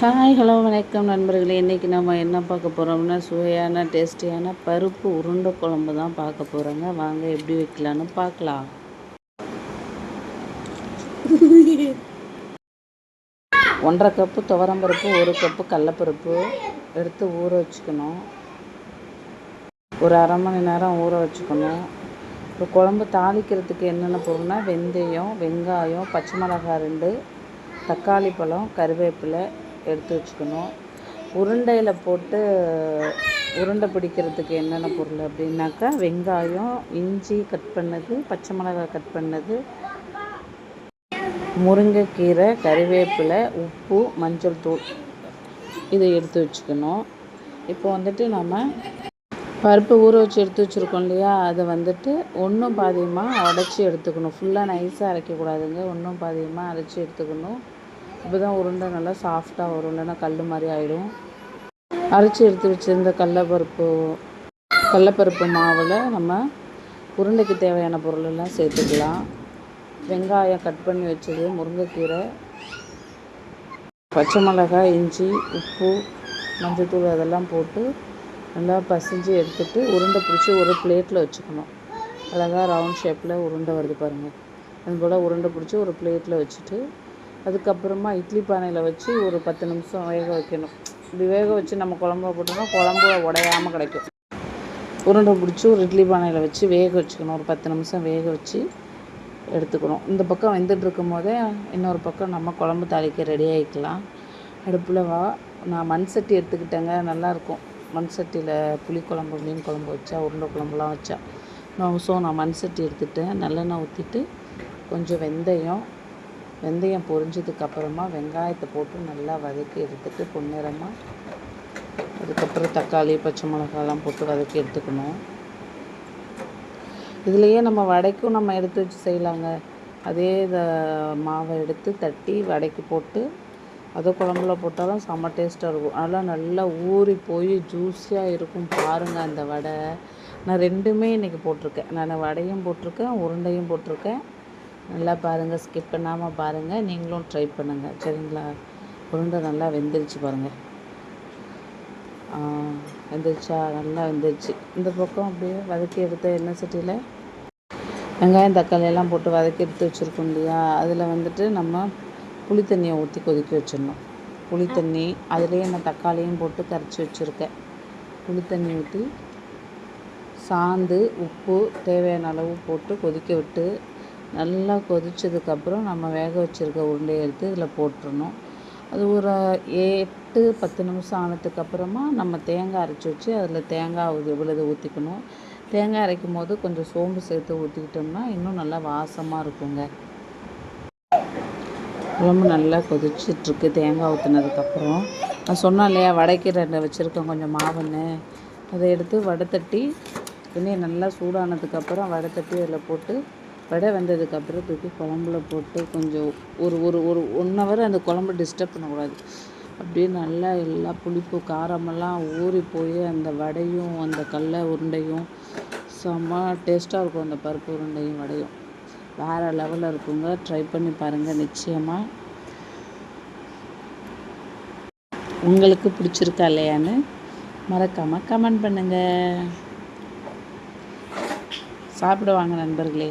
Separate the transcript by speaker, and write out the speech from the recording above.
Speaker 1: Hi hello வணக்கம் நண்பர்களே. இன்றைக்கி நம்ம என்ன பார்க்க போகிறோம்னா சுவையான டேஸ்டியான பருப்பு உருண்டை குழம்பு தான் பார்க்க போகிறோங்க வாங்க எப்படி வைக்கலான்னு பார்க்கலாம். ஒன்றரை கப்பு துவரம்பருப்பு ஒரு கப்பு கடலப்பருப்பு எடுத்து ஊற வச்சுக்கணும். ஒரு அரை மணி நேரம் ஊற வச்சுக்கணும். இப்போ குழம்பு தாளிக்கிறதுக்கு என்னென்ன பொருள்னா வெந்தயம் வெங்காயம் பச்சை மிளகாய் ரெண்டு தக்காளி பழம் கருவேப்பிலை எடுத்து வச்சுக்கணும். உருண்டையில் போட்டு உருண்டை பிடிக்கிறதுக்கு என்னென்ன பொருள் அப்படின்னாக்கா வெங்காயம் இஞ்சி கட் பண்ணது பச்சை மிளகாய் கட் பண்ணது முருங்கைக்கீரை கறிவேப்பிலை உப்பு மஞ்சள் தூள் இதை எடுத்து வச்சுக்கணும். இப்போ வந்துட்டு நம்ம பருப்பு ஊற வச்சு எடுத்து வச்சுருக்கோம் இல்லையா? அதை வந்துட்டு ஒன்றும் பாதியமாக அடைச்சி எடுத்துக்கணும். ஃபுல்லாக நைஸாக அரைக்கக்கூடாதுங்க. ஒன்றும் பாதியமாக அரைச்சி எடுத்துக்கணும். இப்போ தான் உருண்டை நல்லா சாஃப்டாக வரும். இல்லைன்னா கல் மாதிரி ஆகிடும் அரைச்சி எடுத்து வச்சுருந்த கடலப்பருப்பு கடலப்பருப்பு மாவில் நம்ம உருண்டைக்கு தேவையான பொருளெல்லாம் சேர்த்துக்கலாம். வெங்காயம் கட் பண்ணி வச்சது முருங்கைக்கீரை பச்சை மிளகாய் இஞ்சி உப்பு மஞ்சத்தூள் அதெல்லாம் போட்டு நல்லா பசிஞ்சு எடுத்துகிட்டு உருண்டை பிடிச்சி ஒரு பிளேட்டில் வச்சுக்கணும். அழகாக ரவுண்ட் ஷேப்பில் உருண்டை வருது பாருங்கள் அதுபோல் உருண்டை பிடிச்சி ஒரு பிளேட்டில் வச்சுட்டு அதுக்கப்புறமா இட்லி பானையில் வச்சு ஒரு பத்து நிமிஷம் வேக வைக்கணும். இப்படி வேக வச்சு நம்ம குழம்பு போட்டோம்னா குழம்பு உடையாமல் கிடைக்கும். உருண்டை பிடிச்சி ஒரு இட்லி பானையில் வச்சு வேக வச்சுக்கணும். ஒரு பத்து நிமிஷம் வேக வச்சு எடுத்துக்கணும். இந்த பக்கம் வெந்துட்டு இருக்கும் போதே இன்னொரு பக்கம் நம்ம குழம்பு தாளிக்க ரெடி ஆகிக்கலாம் அடுப்பில் வா. நான் மண் சட்டி எடுத்துக்கிட்டேங்க. நல்லாயிருக்கும் மண் சட்டியில் புளிக்குழம்பு மீன் குழம்பு வச்சா உருண்டை குழம்புலாம் வச்சா. நான் ஸோ நான் மண் சட்டி எடுத்துகிட்டேன் நல்லெண்ணெய் ஊற்றிட்டு கொஞ்சம் வெந்தயம் வெந்தயம் பொரிஞ்சதுக்கப்புறமா வெங்காயத்தை போட்டு நல்லா வதக்கி எடுத்துட்டு பொன்னிறமாக அதுக்கப்புறம் தக்காளி பச்சை மிளகாலாம் போட்டு வதக்கி எடுத்துக்கணும். இதுலேயே நம்ம வடைக்கும் நம்ம எடுத்து வச்சு செய்யலாங்க. அதே இதை மாவை எடுத்து தட்டி வடைக்கு போட்டு அதை குழம்புல போட்டாலும் செம்ம டேஸ்ட்டாக இருக்கும். அதெல்லாம் நல்லா ஊறி போய் ஜூஸியாக இருக்கும் பாருங்கள் அந்த வடை. நான் ரெண்டுமே இன்றைக்கி போட்டிருக்கேன். நான் வடையும் போட்டிருக்கேன் உருண்டையும் போட்டிருக்கேன். நல்லா பாருங்கள் ஸ்கிப் பண்ணாமல் பாருங்கள் நீங்களும் ட்ரை பண்ணுங்கள் சரிங்களா? உருண்டை நல்லா வெந்துருச்சு பாருங்கள் வெந்துருச்சா? நல்லா வெந்துருச்சு. இந்த பக்கம் அப்படியே வதக்கி எடுத்த எண்ணெய் சட்டியில் வெங்காயம் தக்காளி எல்லாம் போட்டு வதக்கி எடுத்து வச்சுருக்கோம் இல்லையா? அதில் வந்துட்டு நம்ம புளி தண்ணியை ஊற்றி கொதிக்க வச்சிடணும். புளி தண்ணி அதுலேயே நான் தக்காளியும் போட்டு கரைச்சி வச்சுருக்கேன். புளி தண்ணி ஊற்றி சாந்து உப்பு தேவையான அளவு போட்டு கொதிக்க விட்டு நல்லா கொதித்ததுக்கப்புறம் நம்ம வேக வச்சுருக்க உருண்டையை எடுத்து இதில் போட்டுடணும் அது ஒரு எட்டு பத்து நிமிஷம் ஆனதுக்கப்புறமா நம்ம தேங்காய் அரைச்சி வச்சு அதில் தேங்காய் விழுது ஊற்றிக்கணும் தேங்காய் அரைக்கும் போது கொஞ்சம் சோம்பு சேர்த்து ஊற்றிக்கிட்டோம்னா இன்னும் நல்லா வாசமாக இருக்குங்க. குழம்பு நல்லா கொதிச்சிட்ருக்கு தேங்காய் ஊற்றுனதுக்கப்புறம் நான் சொன்னேன் இல்லையா வடைக்கு ரெண்டு வச்சுருக்கேன் கொஞ்சம் மாவுன்னு. அதை எடுத்து வடை தட்டி எண்ணெய் நல்லா சூடானதுக்கப்புறம் வடை தட்டி அதில் போட்டு வடை வெந்ததுக்கப்புறம் தூக்கி குழம்புல போட்டு கொஞ்சம் ஒரு ஒரு ஒரு ஒன் ஹவர் அந்த குழம்பு டிஸ்டர்ப் பண்ணக்கூடாது. அப்படியே நல்லா எல்லா புளிப்பு காரமெல்லாம் ஊறி போய் அந்த வடையும் அந்த கடல உருண்டையும் செம்ம டேஸ்ட்டாக இருக்கும் அந்த பருப்பு உருண்டையும் வடையும். வேறு லெவலில் இருக்குங்க. ட்ரை பண்ணி பாருங்கள் நிச்சயமாக உங்களுக்கு பிடிச்சிருக்கா இல்லையான்னு மறக்காமல் கமெண்ட் பண்ணுங்கள் சாப்பிடுவாங்க நண்பர்களே.